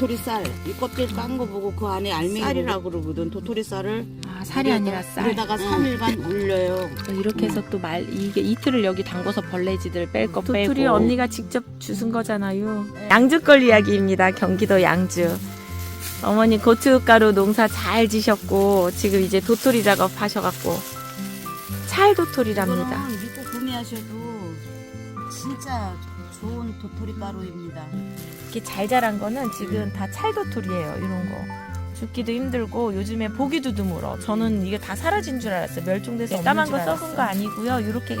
도토리 쌀. 이 껍질 깐 거 보고 그 안에 알맹이 쌀이라고 그러거든. 도토리 쌀을. 아 살이 아니라 쌀. 그러다가 3일간 올려요. 이렇게 해서 또 말 이게 이틀을 여기 담궈서 벌레지들 뺄 거 빼고 도토리 언니가 직접 주신 거잖아요. 양주골 이야기입니다. 경기도 양주. 어머니 고춧가루 농사 잘 지셨고 지금 이제 도토리 작업 하셔갖고 찰 도토리랍니다. 이거는 믿고 구매하셔도 진짜 좋은 도토리 가루입니다. 이렇게 잘 자란 거는 지금 다 찰도토리예요. 이런 거. 죽기도 힘들고 요즘에 보기도 드물어. 저는 이게 다 사라진 줄 알았어요. 멸종돼서 없는 까만 줄거 썩은. 거 아니고요. 이렇게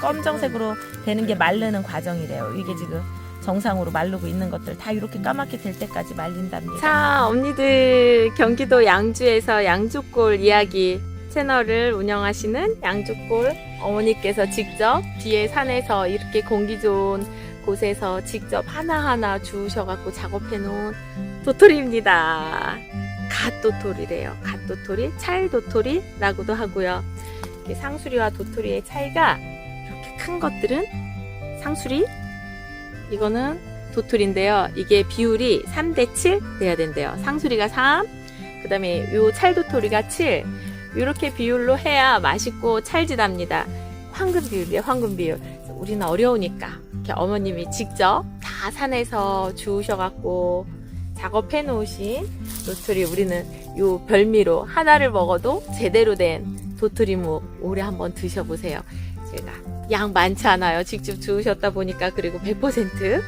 검정색으로 되는 게 마르는 과정이래요. 이게 지금 정상으로 마르고 있는 것들 다 이렇게 까맣게 될 때까지 말린답니다. 자, 언니들 경기도 양주에서 양주골 이야기 채널을 운영하시는 양주골 어머니께서 직접 뒤에 산에서 이렇게 공기 좋은 곳에서 직접 하나하나 주우셔갖고 작업해 놓은 도토리입니다. 갓도토리래요. 갓도토리, 찰도토리라고도 하고요. 상수리와 도토리의 차이가 이렇게 큰 것들은 상수리, 이거는 도토리인데요. 이게 비율이 3대 7 돼야 된대요. 상수리가 3, 그 다음에 요 찰도토리가 7. 이렇게 비율로 해야 맛있고 찰지답니다. 황금 비율이에요, 황금 비율. 우리는 어려우니까 이렇게 어머님이 직접 다 산에서 주우셔갖고 작업해 놓으신 도토리 우리는 요 별미로 하나를 먹어도 제대로 된 도토리묵 올해 한번 드셔보세요. 제가 양 많지 않아요. 직접 주우셨다 보니까 그리고 100%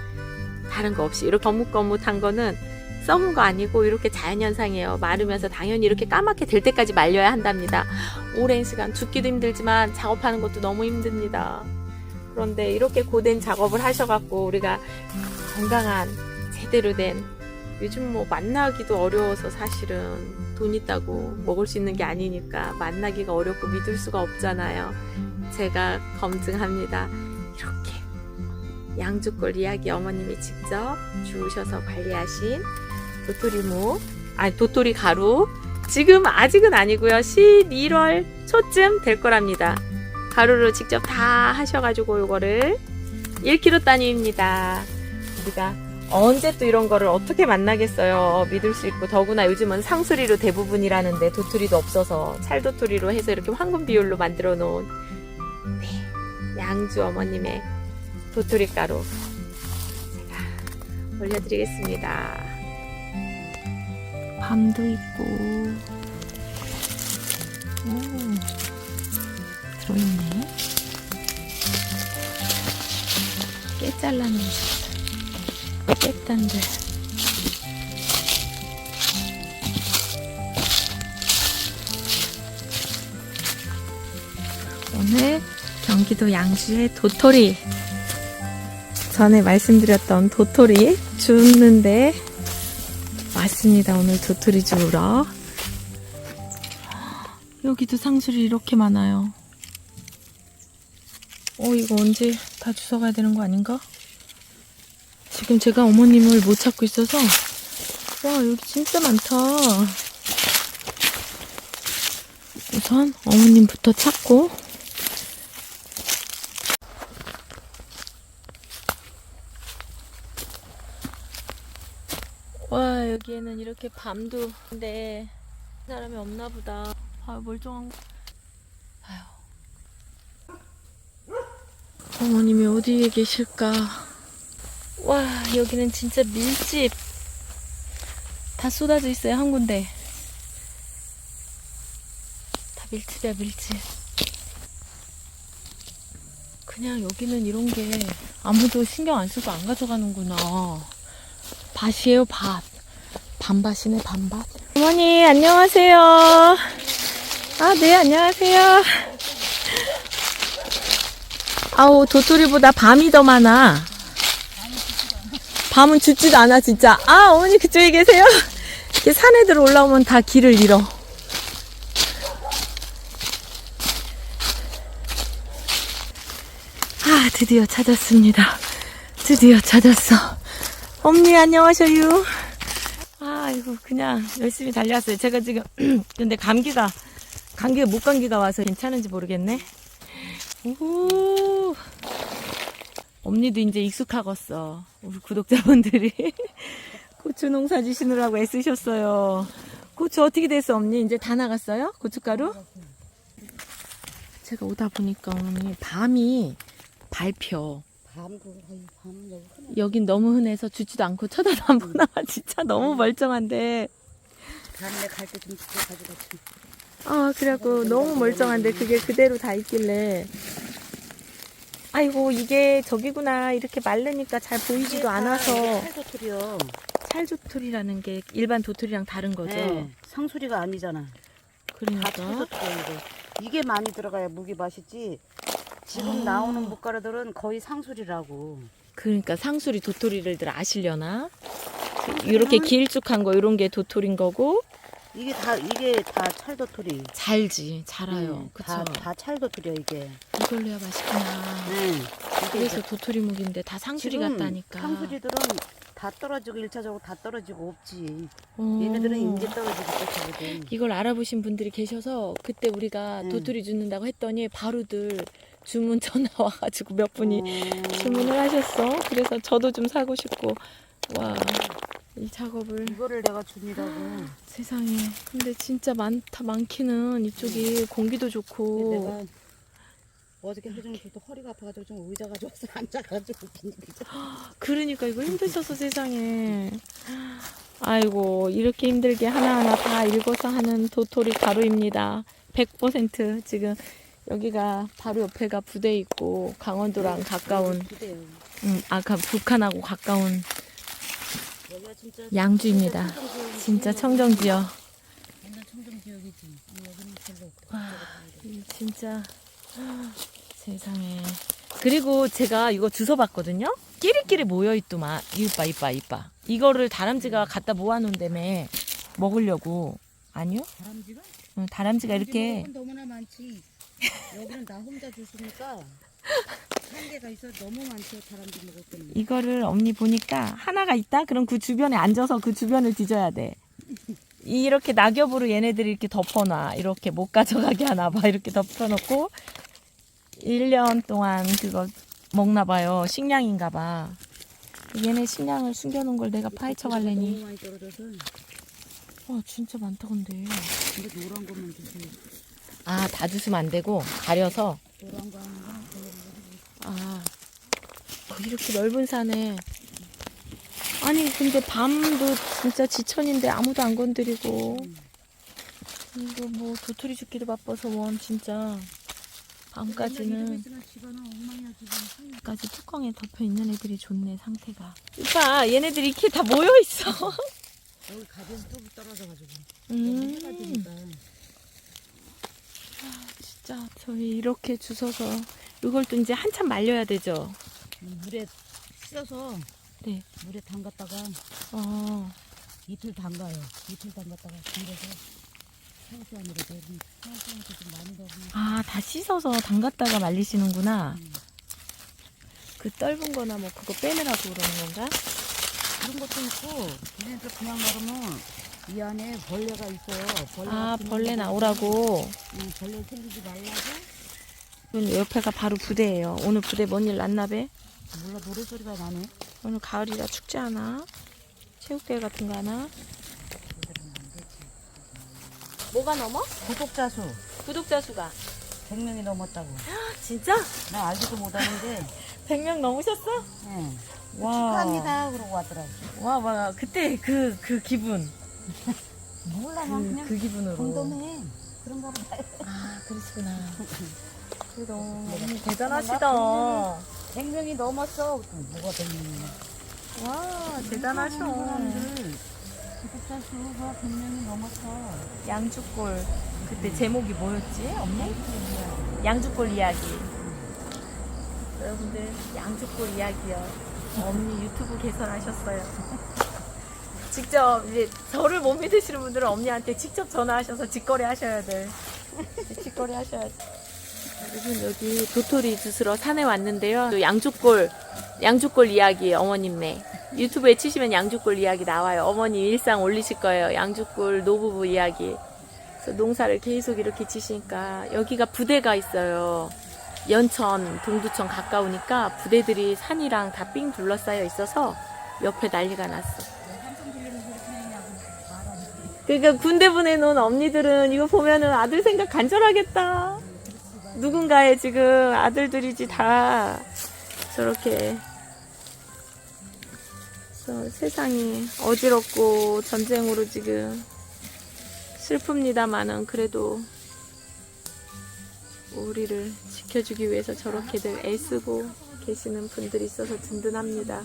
다른 거 없이 이렇게 거뭇거뭇한 거는 썩은 거 아니고 이렇게 자연현상이에요. 마르면서 당연히 이렇게 까맣게 될 때까지 말려야 한답니다. 오랜 시간 죽기도 힘들지만 작업하는 것도 너무 힘듭니다. 그런데 이렇게 고된 작업을 하셔갖고 우리가 건강한 제대로 된 요즘 뭐 만나기도 어려워서 사실은 돈 있다고 먹을 수 있는 게 아니니까 만나기가 어렵고 믿을 수가 없잖아요. 제가 검증합니다. 이렇게 양주골 이야기 어머님이 직접 주우셔서 관리하신 도토리묵, 아니 도토리 가루. 지금 아직은 아니고요. 11월 초쯤 될 거랍니다. 가루로 직접 다 하셔가지고 요거를 1kg 단위입니다. 우리가 언제 또 이런 거를 어떻게 만나겠어요. 믿을 수 있고 더구나 요즘은 상수리로 대부분이라는데 도토리도 없어서 찰도토리로 해서 이렇게 황금 비율로 만들어 놓은 네, 양주 어머님의 도토리 가루 제가 올려드리겠습니다. 밤도 있고 오, 들어있네 깨 잘라놓으셨다 깨단들 오늘 경기도 양주의 도토리 전에 말씀드렸던 도토리 주는데 왔습니다. 오늘 도토리 주우러. 여기도 상술이 이렇게 많아요. 어, 이거 언제 다 주워가야 되는 거 아닌가? 지금 제가 어머님을 못 찾고 있어서. 와, 여기 진짜 많다. 우선 어머님부터 찾고. 와 여기에는 이렇게 밤도 근데 사람이 없나 보다 아 멀쩡한 거 아유 어머님이 어디에 계실까 와 여기는 진짜 밀집 다 쏟아져 있어요 한 군데 다 밀집이야 밀집 그냥 여기는 이런 게 아무도 신경 안 쓰고 안 가져가는구나 밭이에요, 밭. 반밭이네, 반밭. 어머니, 안녕하세요. 아, 네, 안녕하세요. 아우, 도토리보다 밤이 더 많아. 밤은 죽지도 않아, 진짜. 아, 어머니 그쪽에 계세요? 이렇게 산에들 올라오면 다 길을 잃어. 아, 드디어 찾았습니다. 드디어 찾았어. 엄니 안녕하셔요. 아 이거 그냥 열심히 달려왔어요. 제가 지금 근데 감기가 감기가 목감기가 와서 괜찮은지 모르겠네. 오 엄니도 이제 익숙하겠어. 우리 구독자분들이 고추 농사 지시느라고 애쓰셨어요. 고추 어떻게 됐어, 언니? 이제 다 나갔어요? 고춧가루? 제가 오다 보니까 언니 밤이 밟혀. 여긴 너무 흔해서 죽지도 않고 쳐다도 안 보나 봐. 진짜 너무 멀쩡한데. 다음에 갈 때좀 집에 가져가 지. 아, 그래갖고 너무 멀쩡한데 그게 그대로 다 있길래. 아이고, 이게 저기구나. 이렇게 마르니까 잘 보이지도 않아서. 살도토리요. 찰조토리라는 게 일반 도토리랑 다른 거죠. 네, 상수리가 아니잖아. 다 그러니까. 이게 많이 들어가야 무기 맛이지. 지금 나오는 묵가루들은 거의 상수리라고. 그러니까 상수리 도토리를 아시려나? 이렇게 길쭉한 거 이런 게 도토리인 거고 이게 다 이게 다 찰도토리. 잘지 잘아요. 네, 그쵸? 다, 다 찰도토리야 이게. 이걸로 해야 맛있구나. 네. 그래서 이제 도토리 묵인데 다 상수리 지금 같다니까. 상수리들은 다 떨어지고 일차적으로 다 떨어지고 없지. 어. 얘네들은 이제 떨어지고 끝이거든. 이걸 알아보신 분들이 계셔서 그때 우리가 음. 도토리 주는다고 했더니 바로들 주문 전화 와가지고 몇 분이 어, 주문을 하셨어. 그래서 저도 좀 사고 싶고 와 이 작업을 이거를 내가 줍니다고. 세상에. 근데 진짜 많다, 많기는 이쪽이 공기도 좋고. 내가 어저께 하정이 또 허리가 아파가지고 좀 의자 가져와서 앉아가지고 그러니까 이거 힘드셔서 세상에. 아이고, 이렇게 힘들게 하나하나 다 읽어서 하는 도토리 가루입니다. 100% 지금 여기가 바로 옆에가 부대 있고 강원도랑 가까운, 그래요. 음, 아까 북한하고 가까운 양주입니다. 진짜 청정지역. 진짜 세상에. 그리고 제가 이거 주워 봤거든요. 끼리끼리 모여 있더만. 이봐, 이봐, 이봐. 이거를 다람쥐가 갖다 모아 놓은다며 먹으려고. 아니요? 다람쥐가? 응, 다람쥐가 이렇게. 여기는 나 혼자 줬으니까 한계가 있어 너무 많죠 다람쥐 먹을 때는. 이거를 언니 보니까 하나가 있다? 그럼 그 주변에 앉아서 그 주변을 뒤져야 돼. 이렇게 낙엽으로 얘네들이 이렇게 덮어놔. 이렇게 못 가져가게 하나 봐. 이렇게 덮어놓고 1년 동안 그거 먹나 봐요. 식량인가 봐. 얘네 식량을 숨겨놓은 걸 내가 파헤쳐 갈래니. 너무 많이 떨어져서 와, 진짜 많다, 근데. 근데 노란 것만 주세요. 아, 다 주시면 안 되고, 가려서. 노란 거 별로 아, 거 이렇게 넓은 산에. 아니, 근데 밤도 진짜 지천인데 아무도 안 건드리고. 이거 뭐 도토리 죽기도 바빠서 원, 진짜. 밤까지는. 까지 뚜껑에 덮여 있는 애들이 좋네, 상태가. 오빠, 얘네들이 이렇게 다 모여 있어. 여기 가면 뚝 떨어져가지고. 음. 해가 되니까. 진짜, 저희 이렇게 주워서. 이걸 또 이제 한참 말려야 되죠. 물에 씻어서 네. 물에 담갔다가 어. 이틀 담가요. 이틀 담갔다가 담가서 생수 안으로 넣으면 생수한테 좀 많이 넣으면 아, 다 씻어서 담갔다가 말리시는구나. 그 떫은 거나 뭐 그거 빼느라고 그러는 건가? 그런 것도 있고 얘네들 그냥 넣으면 이 안에 벌레가 있어요. 벌레 아, 벌레 거. 나오라고. 응, 벌레 생기지 말라고. 오늘 옆에가 바로 부대예요. 오늘 부대 뭔 일 났나 배? 몰라 노래 소리가 나네. 오늘 가을이라 축제 하나? 체육대회 같은 거 하나? 뭐가 넘어? 구독자 수 구독자 수가. 100명이 넘었다고. 진짜? 나 알지도 못하는데. 100명 넘으셨어? 응. 와. 축하합니다. 그러고 왔더라고. 와, 와, 그때 그, 그 기분. 몰라 난 그, 그냥 그 기분으로. 덤덤해. 그런가 보다. 아, 그러시구나. 그래도 네. 언니 대단하시다. 100명이 넘었어. 뭐가 100명이야. 와, 대단하셔. 구독자 수가 100명이 넘었어. 양주골. 그때 제목이 뭐였지, 언니? 양주골 이야기. 여러분들, 양주골 이야기요. 언니 유튜브 개설하셨어요. 직접, 이제 저를 못 믿으시는 분들은 언니한테 직접 전화하셔서 직거래 하셔야 돼. 직거래 하셔야 돼. 여러분, 여기 도토리 주스러 산에 왔는데요. 또 양주골, 양주골 이야기 어머님네. 유튜브에 치시면 양주골 이야기 나와요. 어머니 일상 올리실 거예요. 양주골 노부부 이야기. 그래서 농사를 계속 이렇게 지시니까 여기가 부대가 있어요. 연천, 동두천 가까우니까 부대들이 산이랑 다 삥 둘러싸여 있어서 옆에 난리가 났어. 그러니까 군대 보내놓은 언니들은 이거 보면은 아들 생각 간절하겠다. 누군가의 지금 아들들이지 다 저렇게 세상이 어지럽고 전쟁으로 지금 슬픕니다만은 그래도 우리를 지켜주기 위해서 저렇게들 애쓰고 계시는 분들이 있어서 든든합니다.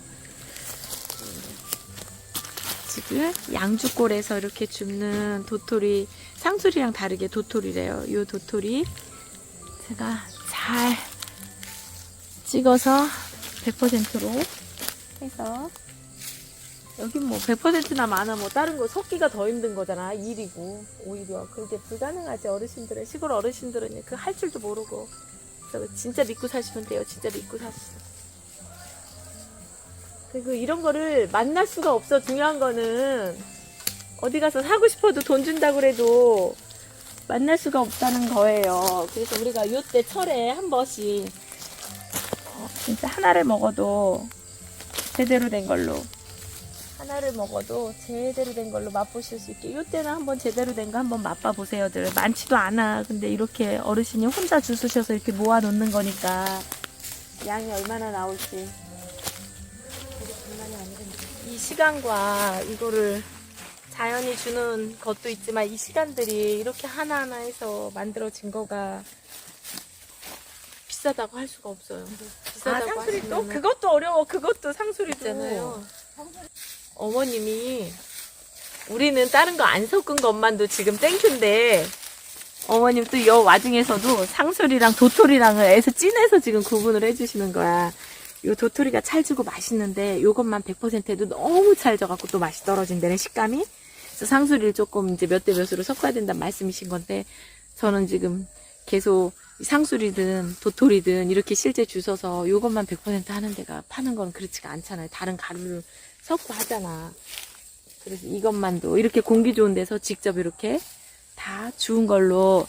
지금 양주골에서 이렇게 줍는 도토리 상술이랑 다르게 도토리래요. 이 도토리 제가 잘 찍어서 100%로 해서 여기 뭐 100%나 많아. 뭐 다른 거 섞기가 더 힘든 거잖아. 일이고 오히려. 그게 불가능하지 어르신들은. 시골 어르신들은 그 할 줄도 모르고. 그래서 진짜 믿고 사시면 돼요. 진짜 믿고 사시면 그리고 이런 거를 만날 수가 없어. 중요한 거는 어디 가서 사고 싶어도 돈 준다고 그래도 만날 수가 없다는 거예요. 그래서 우리가 요때 철에 한 번씩 어, 진짜 하나를 먹어도 제대로 된 걸로 하나를 먹어도 제대로 된 걸로 맛보실 수 있게 이때는 한번 제대로 된 거 한번 맛봐 보세요들 많지도 않아. 근데 이렇게 어르신이 혼자 주스셔서 이렇게 모아 놓는 거니까 양이 얼마나 나올지. 이 시간과 이거를 자연이 주는 것도 있지만 이 시간들이 이렇게 하나하나 해서 만들어진 거가 비싸다고 할 수가 없어요. 비싸다고 아, 상수리 또? 그것도 어려워. 그것도 상수리도. 있잖아요. 어머님이 우리는 다른 거 안 섞은 것만도 지금 땡큐인데 어머님 또이 와중에서도 상술이랑 도토리랑을 애서 찐해서 지금 구분을 해주시는 거야. 요 도토리가 찰지고 맛있는데 요것만 100% 해도 너무 찰져갖고 또 맛이 떨어진다는 식감이. 그래서 상수리를 조금 이제 몇 대 몇으로 섞어야 된다는 말씀이신 건데 저는 지금 계속 이 상수리든 도토리든 이렇게 실제 주셔서 요것만 100% 하는 데가 파는 건 그렇지가 않잖아요. 다른 가루를 섞고 하잖아. 그래서 이것만도 이렇게 공기 좋은 데서 직접 이렇게 다 주운 걸로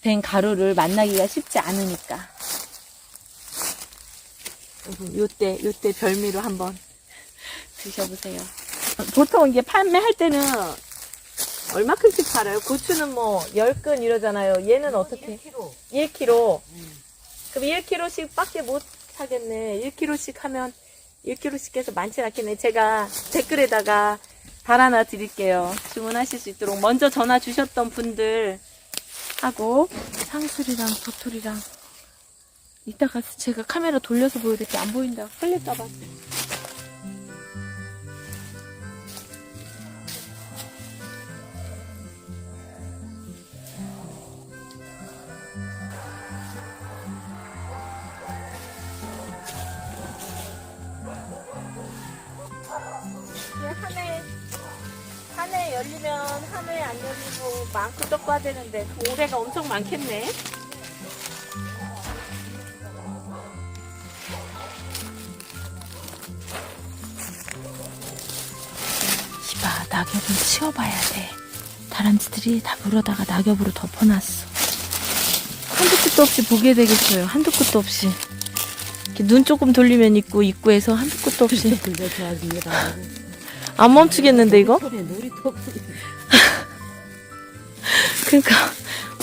된 가루를 만나기가 쉽지 않으니까. 요때, 요때 별미로 한번 드셔보세요. 보통 이게 판매할 때는 얼마큼씩 팔아요? 고추는 뭐 10근 이러잖아요. 얘는 어떻게? 1kg. 1kg. 그럼 1kg씩 밖에 못 사겠네. 1kg씩 하면 1kg씩 해서 많진 않겠네. 제가 댓글에다가 달아놔 드릴게요. 주문하실 수 있도록. 먼저 전화 주셨던 분들 하고 상술이랑 도토리랑 이따가 제가 카메라 돌려서 보여드릴게요. 안 보인다. 흘릴까봐. 열리면 한 해 안 열리고 많고 적고 하되는데 그 올해가 엄청 많겠네. 이봐, 낙엽을 치워봐야 돼. 다람쥐들이 다 물어다가 낙엽으로 덮어놨어. 한두 끝도 없이 보게 되겠어요. 한두 끝도 없이. 이렇게 눈 조금 돌리면 있고, 입구에서 한두 끝도 없이. 안 멈추겠는데, 이거? 그러니까,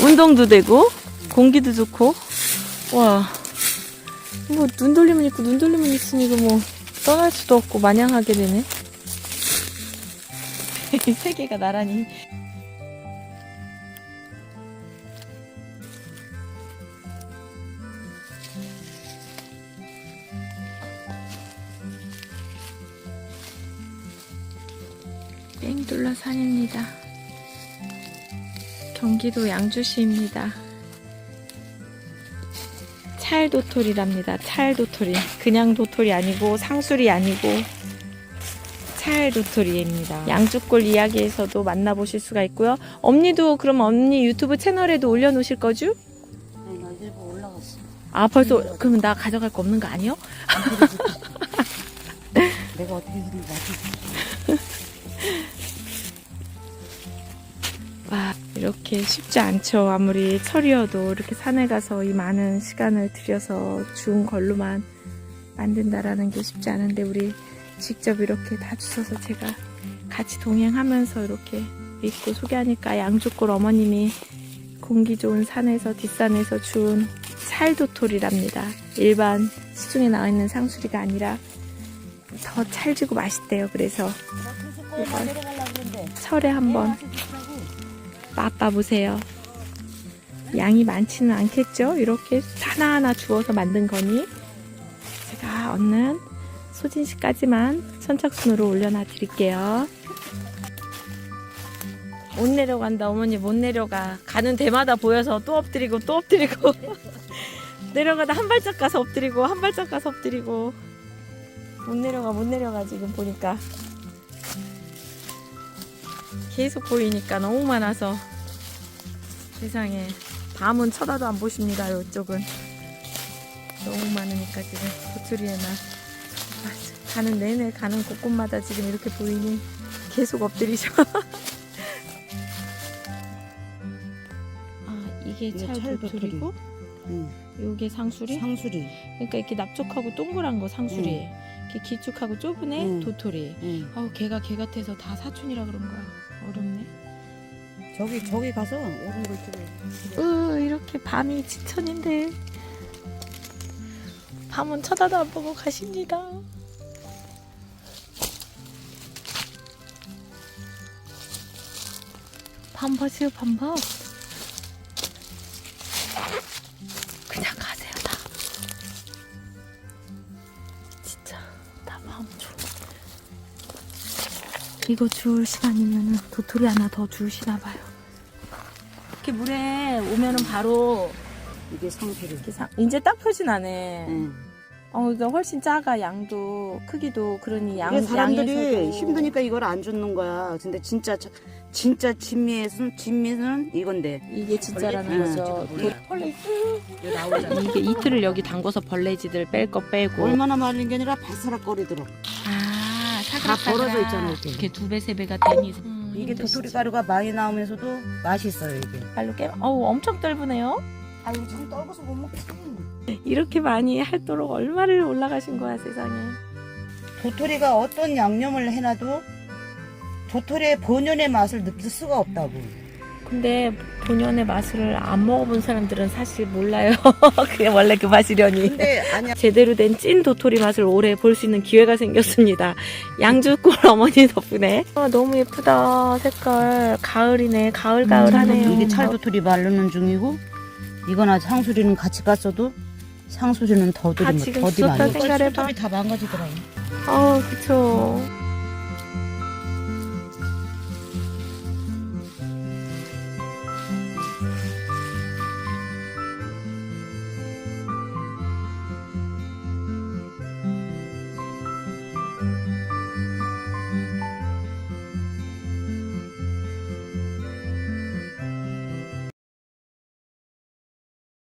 운동도 되고, 공기도 좋고, 와. 뭐, 눈 돌리면 있고, 눈 돌리면 있으니, 이거 뭐, 떠날 수도 없고, 마냥 하게 되네. 이세 개가 나란히. 산입니다. 경기도 양주시입니다. 찰 도토리랍니다. 찰 도토리. 그냥 도토리 아니고 상술이 아니고 찰 도토리입니다. 양주골 이야기에서도 만나보실 수가 있고요. 언니도 그럼 언니 유튜브 채널에도 올려놓으실 거죠? 일부 올라갔어. 아 벌써 그러면 나 가져갈 거 없는 거 아니요? 내가 어떻게 맞지? 이렇게 쉽지 않죠. 아무리 철이어도 이렇게 산에 가서 이 많은 시간을 들여서 주운 걸로만 만든다라는 게 쉽지 않은데 우리 직접 이렇게 다 주셔서 제가 같이 동행하면서 이렇게 믿고 소개하니까 양주골 어머님이 공기 좋은 산에서 뒷산에서 주운 찰도토리랍니다. 일반 시중에 나와 있는 상수리가 아니라 더 찰지고 맛있대요. 그래서 그러는데 철에 한번 맛봐 보세요. 양이 많지는 않겠죠? 이렇게 하나하나 주워서 만든 거니 제가 얻는 소진씨까지만 선착순으로 올려놔 드릴게요. 못 내려간다 어머니 못 내려가 가는 데마다 보여서 또 엎드리고 또 엎드리고 내려가다 한 발짝 가서 엎드리고 한 발짝 가서 엎드리고 못 내려가 못 내려가 지금 보니까 계속 보이니까 너무 많아서 세상에 밤은 쳐다도 안 보십니다 이쪽은 너무 많으니까 지금 도토리에만 아, 가는 내내 가는 곳곳마다 지금 이렇게 보이니 계속 엎드리셔 아 이게 이게 찰 찰도토리. 도토리고 응. 요게 상수리 상수리. 그러니까 이렇게 납작하고 동그란 거 상수리 이렇게 길쭉하고 좁은 애 응. 도토리 응. 아우 걔가 걔 같아서 다 사촌이라 그런 거야 저기 저기 가서 오른 걸 찍어. 으 이렇게 밤이 지천인데. 밤은 쳐다도 안 보고 가십니다. 밤 보세요 밤봐 이거 주울 시간이면은 도토리 하나 더 주우시나 봐요 이렇게 물에 오면은 바로 이게 상수리. 이렇게 상, 이제 딱 표시 나네. 응. 어, 이거 훨씬 작아, 양도, 크기도, 그러니 양, 사람들이 양에서도. 힘드니까 이걸 안 줍는 거야. 근데 진짜 자- 진짜 진미에서는 진미는 이건데. 이게 진짜라는 벌레? 거죠. 응, 도- 벌레. 나오잖아. 이게 이틀을 여기 담궈서 벌레지들 뺄 거 빼고. 얼마나 말린 게 아니라 바사락거리더라. 아, 다. 벌어져 있잖아 이렇게. 이렇게 두 배, 세 배가 되니. 음, 이게 힘드시죠. 도토리 가루가 많이 나오면서도 맛있어요 이게. 발로 깨. 어우, 엄청 떫으네요. 아유 참 떨궈서 못 먹지. 이렇게 많이 할도록 얼마를 올라가신 거야, 세상에. 도토리가 어떤 양념을 해놔도 도토리의 본연의 맛을 느낄 수가 없다고. 근데 본연의 맛을 안 먹어본 사람들은 사실 몰라요. 그게 원래 그 맛이려니. 근데 아니야. 제대로 된 찐 도토리 맛을 오래 볼수 있는 기회가 생겼습니다. 양주골 어머니 덕분에. 아, 너무 예쁘다. 색깔. 가을이네. 가을가을하네요. 이게 찰도토리 마르는 중이고 이거나 상수리는 같이 깠어도 상수리는 더들이 아, 쏟다 많이. 생각해봐. 다 망가지더라고. 아, 그쵸.